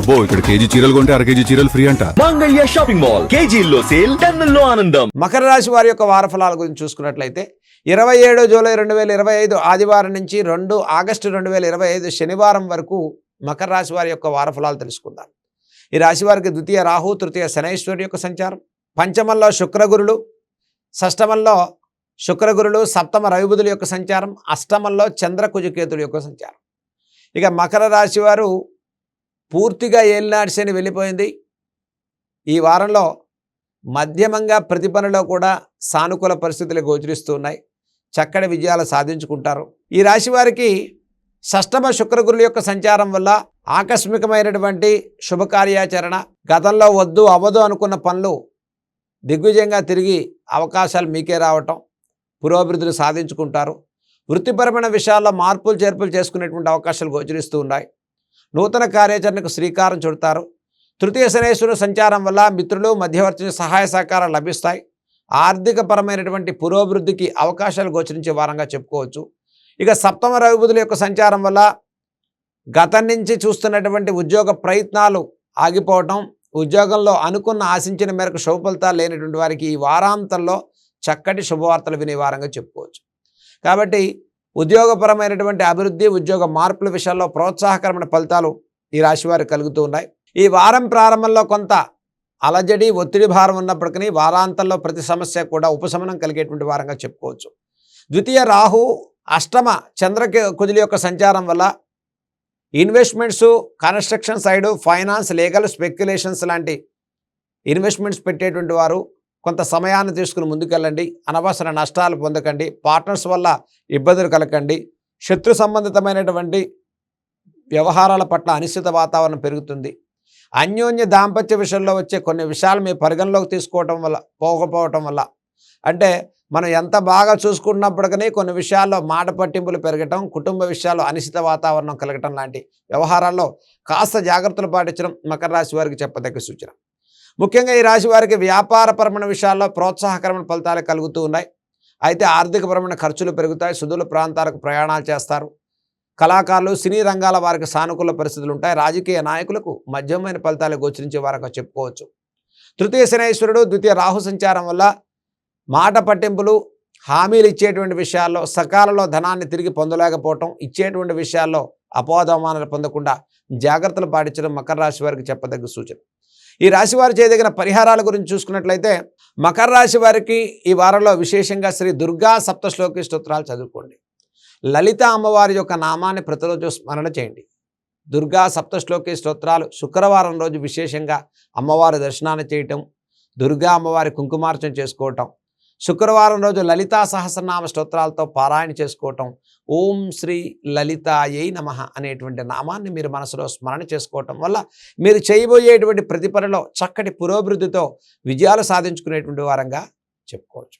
అబ్బో ఇక్కడ కేజీ చీరలు కొంటే అర కేజీ చీరలు ఫ్రీ అంట. Mangalya shopping mall. కేజీల్లో సేల్ టన్నుల్లో ఆనందం. మకర రాశి వారి యొక్క వారఫలాల గురించి చూసుకున్నట్లయితే ఇరవై ఏడు జూలై రెండు వేల ఇరవై ఐదు ఆదివారం నుంచి రెండు ఆగస్టు రెండు వేల ఇరవై ఐదు శనివారం వరకు మకర రాశి వారి యొక్క వారఫలాలు తెలుసుకుందాం. ఈ రాశి వారికి ద్వితీయ రాహు తృతీయ శనైశ్వరుడు యొక్క సంచారం. పంచమంలో శుక్రగురులు షష్టమంలో శుక్రగురులు సప్తమ రవిబుధుల యొక్క సంచారం అష్టమంలో చంద్రకుజకేతుడు యొక్క సంచారం. ఇక మకర రాశి వారు పూర్తిగా ఏలినాటి శని వెళ్ళిపోయింది. ఈ వారంలో మధ్యమంగా ప్రతి పనిలో కూడా సానుకూల పరిస్థితులు గోచరిస్తూ ఉన్నాయి. చక్కటి విజయాలు సాధించుకుంటారు. ఈ రాశి వారికి షష్టమ శుక్రగురుల యొక్క సంచారం వల్ల ఆకస్మికమైనటువంటి శుభకార్యాచరణ గతంలో వద్దు అవ్వదు అనుకున్న పనులు దిగ్విజయంగా తిరిగి అవకాశాలు మీకే రావటం పురోభివృద్ధులు సాధించుకుంటారు. వృత్తిపరమైన విషయాల్లో మార్పులు చేర్పులు చేసుకునేటువంటి అవకాశాలు గోచరిస్తూ ఉన్నాయి. నూతన కార్యాచరణకు శ్రీకారం చుడతారు. తృతీయ శనేశ్వరుడు సంచారం వల్ల మిత్రులు మధ్యవర్తి సహాయ సహకారాలు లభిస్తాయి. ఆర్థికపరమైనటువంటి పురోభివృద్ధికి అవకాశాలు గోచరించే వారంగా చెప్పుకోవచ్చు. ఇక సప్తమ రవిబుధుల యొక్క సంచారం వల్ల గతం నుంచి చూస్తున్నటువంటి ఉద్యోగ ప్రయత్నాలు ఆగిపోవటం ఉద్యోగంలో అనుకున్న ఆశించిన మేరకు శుభ ఫలితాలు లేనటువంటి వారికి ఈ వారాంతంలో చక్కటి శుభవార్తలు వినే వారంగా చెప్పుకోవచ్చు. కాబట్టి ఉద్యోగపరమైనటువంటి అభివృద్ధి ఉద్యోగ మార్పుల విషయాల్లో ప్రోత్సాహకరమైన ఫలితాలు ఈ రాశి వారికి కలుగుతూ ఉన్నాయి. ఈ వారం ప్రారంభంలో కొంత అలజడి ఒత్తిడి భారం ఉన్నప్పటికీ వారాంతంలో ప్రతి సమస్య కూడా ఉపశమనం కలిగేటువంటి వారంగా చెప్పుకోవచ్చు. ద్వితీయ రాహు అష్టమ చంద్ర కుదిలి యొక్క సంచారం వల్ల investments construction side finance legal speculations లాంటి ఇన్వెస్ట్మెంట్స్ పెట్టేటువంటి వారు కొంత సమయాన్ని తీసుకుని ముందుకెళ్ళండి. అనవసర నష్టాలు పొందకండి. పార్ట్నర్స్ వల్ల ఇబ్బందులు కలగండి శత్రు సంబంధితమైనటువంటి వ్యవహారాల పట్ల అనిశ్చిత వాతావరణం పెరుగుతుంది. అన్యోన్య దాంపత్య విషయంలో వచ్చే కొన్ని విషయాలు మీ పరిగణలోకి తీసుకోవటం వల్ల పోకపోవటం వల్ల. అంటే మనం ఎంత బాగా చూసుకున్నప్పటికీ కొన్ని విషయాల్లో మాట పట్టింపులు పెరగటం కుటుంబ విషయాల్లో అనిశ్చిత వాతావరణం కలగటం లాంటి వ్యవహారాల్లో కాస్త జాగ్రత్తలు పాటించడం మకర రాశి వారికి చెప్పదగ్గ సూచన. ముఖ్యంగా ఈ రాశి వారికి వ్యాపారపరమైన విషయాల్లో ప్రోత్సాహకరమైన ఫలితాలు కలుగుతూ ఉన్నాయి. అయితే ఆర్థికపరమైన ఖర్చులు పెరుగుతాయి. సుదూర ప్రాంతాలకు ప్రయాణాలు చేస్తారు. కళాకారులు సినీ రంగాల వారికి సానుకూల పరిస్థితులు ఉంటాయి. రాజకీయ నాయకులకు మధ్యమైన ఫలితాలు గోచరించే వారికి చెప్పుకోవచ్చు. తృతీయ శనేశ్వరుడు ద్వితీయ రాహు సంచారం వల్ల మాట పట్టింపులు హామీలు ఇచ్చేటువంటి విషయాల్లో సకాలంలో ధనాన్ని తిరిగి పొందలేకపోవటం ఇచ్చేటువంటి విషయాల్లో అపోదమానాలు పొందకుండా జాగ్రత్తలు పాటించడం మకర రాశి వారికి చెప్పదగ్గ సూచన. ఈ రాశి వారు చేయదగిన పరిహారాల గురించి చూసుకున్నట్లయితే మకర రాశి వారికి ఈ వారంలో విశేషంగా శ్రీ దుర్గా సప్తశ్లోకి స్తోత్రాలు చదువుకోండి. లలిత అమ్మవారి యొక్క నామాన్ని ప్రతిరోజు స్మరణ చేయండి. దుర్గా సప్తశ్లోకి స్తోత్రాలు శుక్రవారం రోజు విశేషంగా అమ్మవారి దర్శనాన్ని చేయటం దుర్గా అమ్మవారి కుంకుమార్చన చేసుకోవటం శుక్రవారం రోజు లలితా సహస్రనామ స్తోత్రాలతో పారాయణ చేసుకోవటం. ఓం శ్రీ లలితాయై నమ అనేటువంటి నామాన్ని మీరు మనసులో స్మరణ చేసుకోవటం వల్ల మీరు చేయబోయేటువంటి ప్రతి పనిలో చక్కటి పురోభివృద్ధితో విజయాలు సాధించుకునేటువంటి వారంగా చెప్పుకోవచ్చు.